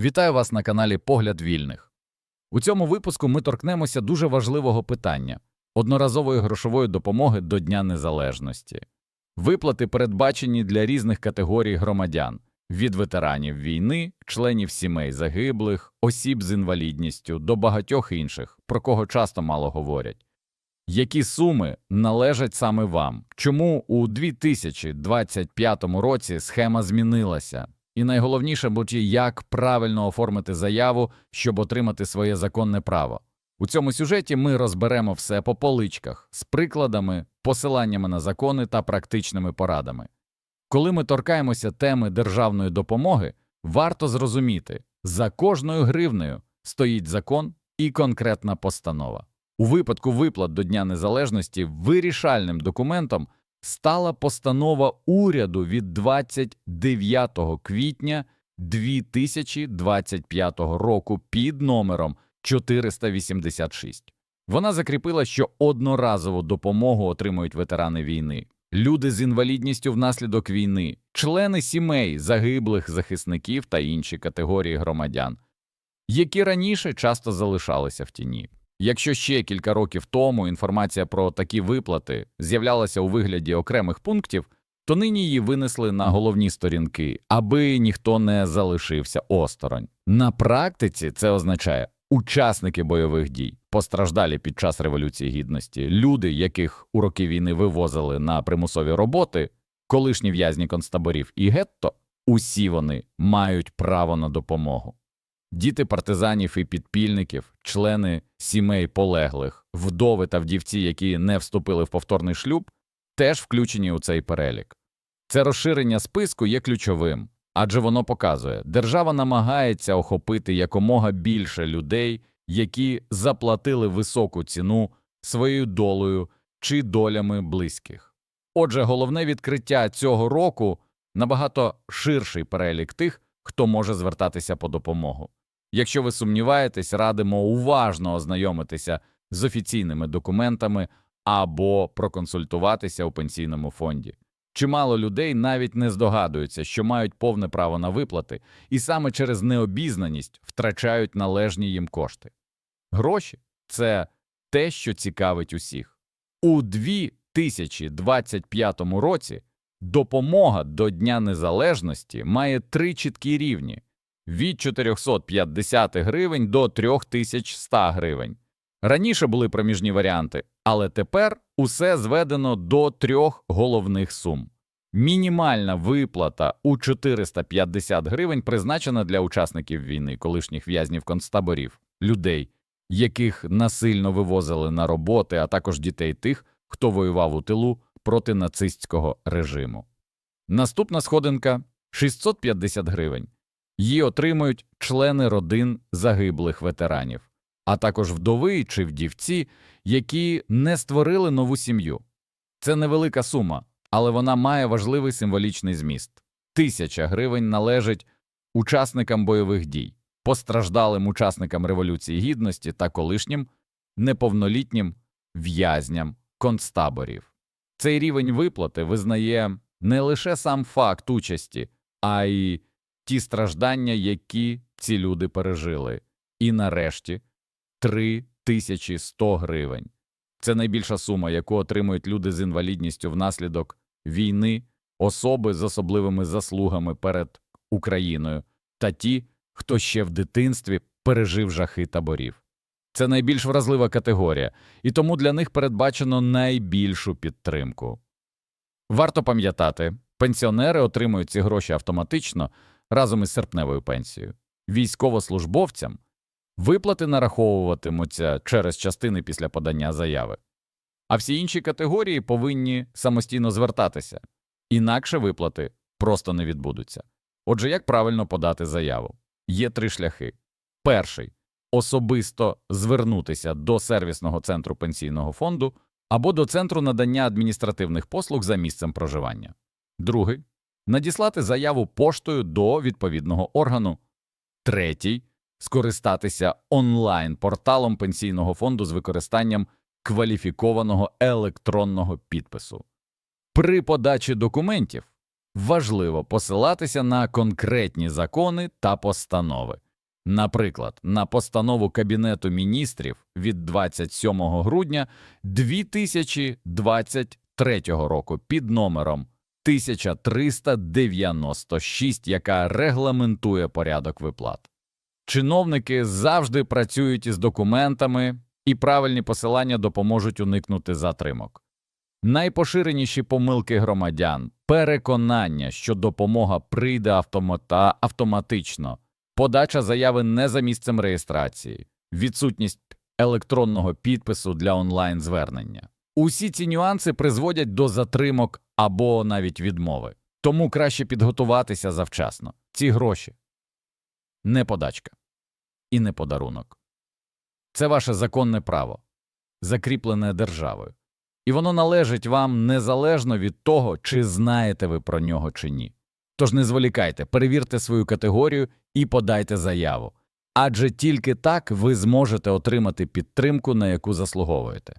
Вітаю вас на каналі Погляд Вільних. У цьому випуску ми торкнемося дуже важливого питання одноразової грошової допомоги до Дня Незалежності. Виплати передбачені для різних категорій громадян від ветеранів війни, членів сімей загиблих, осіб з інвалідністю до багатьох інших, про кого часто мало говорять. Які суми належать саме вам? Чому у 2025 році схема змінилася? І найголовніше буде, як правильно оформити заяву, щоб отримати своє законне право. У цьому сюжеті ми розберемо все по поличках з прикладами, посиланнями на закони та практичними порадами. Коли ми торкаємося теми державної допомоги, варто зрозуміти, за кожною гривнею стоїть закон і конкретна постанова. У випадку виплат до Дня Незалежності вирішальним документом стала постанова уряду від 29 квітня 2025 року під номером 486. Вона закріпила, що одноразову допомогу отримують ветерани війни, люди з інвалідністю внаслідок війни, члени сімей загиблих захисників та інші категорії громадян, які раніше часто залишалися в тіні. Якщо ще кілька років тому інформація про такі виплати з'являлася у вигляді окремих пунктів, то нині її винесли на головні сторінки, аби ніхто не залишився осторонь. На практиці це означає учасники бойових дій, постраждалі під час Революції Гідності, люди, яких у роки війни вивозили на примусові роботи, колишні в'язні концтаборів і гетто, усі вони мають право на допомогу. Діти партизанів і підпільників, члени сімей полеглих, вдови та вдівці, які не вступили в повторний шлюб, теж включені у цей перелік. Це розширення списку є ключовим, адже воно показує, держава намагається охопити якомога більше людей, які заплатили високу ціну своєю долею чи долями близьких. Отже, головне відкриття цього року набагато ширший перелік тих, хто може звертатися по допомогу. Якщо ви сумніваєтесь, радимо уважно ознайомитися з офіційними документами або проконсультуватися у пенсійному фонді. Чимало людей навіть не здогадуються, що мають повне право на виплати, і саме через необізнаність втрачають належні їм кошти. Гроші це те, що цікавить усіх. У 2025 році допомога до Дня Незалежності має три чіткі рівні від 450 гривень до 3100 гривень. Раніше були проміжні варіанти, але тепер усе зведено до трьох головних сум. Мінімальна виплата у 450 гривень призначена для учасників війни, колишніх в'язнів концтаборів, людей, яких насильно вивозили на роботи, а також дітей тих, хто воював у тилу проти нацистського режиму. Наступна сходинка 650 гривень. Її отримують члени родин загиблих ветеранів, а також вдови чи вдівці, які не створили нову сім'ю. Це невелика сума, але вона має важливий символічний зміст. Тисяча гривень належить учасникам бойових дій, постраждалим учасникам Революції Гідності та колишнім неповнолітнім в'язням концтаборів. Цей рівень виплати визнає не лише сам факт участі, а й ті страждання, які ці люди пережили. І нарешті 3100 гривень. Це найбільша сума, яку отримують люди з інвалідністю внаслідок війни, особи з особливими заслугами перед Україною та ті, хто ще в дитинстві пережив жахи таборів. Це найбільш вразлива категорія, і тому для них передбачено найбільшу підтримку. Варто пам'ятати, пенсіонери отримують ці гроші автоматично разом із серпневою пенсією. Військовослужбовцям виплати нараховуватимуться через частини після подання заяви, а всі інші категорії повинні самостійно звертатися, інакше виплати просто не відбудуться. Отже, як правильно подати заяву? Є три шляхи. Перший особисто звернутися до сервісного центру пенсійного фонду або до центру надання адміністративних послуг за місцем проживання. Другий надіслати заяву поштою до відповідного органу. Третій скористатися онлайн порталом пенсійного фонду з використанням кваліфікованого електронного підпису. При подачі документів важливо посилатися на конкретні закони та постанови, Наприклад, на постанову Кабінету міністрів від 27 грудня 2023 року під номером 1396, яка регламентує порядок виплат. Чиновники завжди працюють із документами, і правильні посилання допоможуть уникнути затримок. Найпоширеніші помилки громадян переконання, що допомога прийде автомата автоматично, подача заяви не за місцем реєстрації, відсутність електронного підпису для онлайн-звернення. Усі ці нюанси призводять до затримок або навіть відмови. Тому краще підготуватися завчасно. Ці гроші не подачка і не подарунок. Це ваше законне право, закріплене державою. І воно належить вам незалежно від того, чи знаєте ви про нього чи ні. Тож не зволікайте, перевірте свою категорію і подайте заяву. Адже тільки так ви зможете отримати підтримку, на яку заслуговуєте.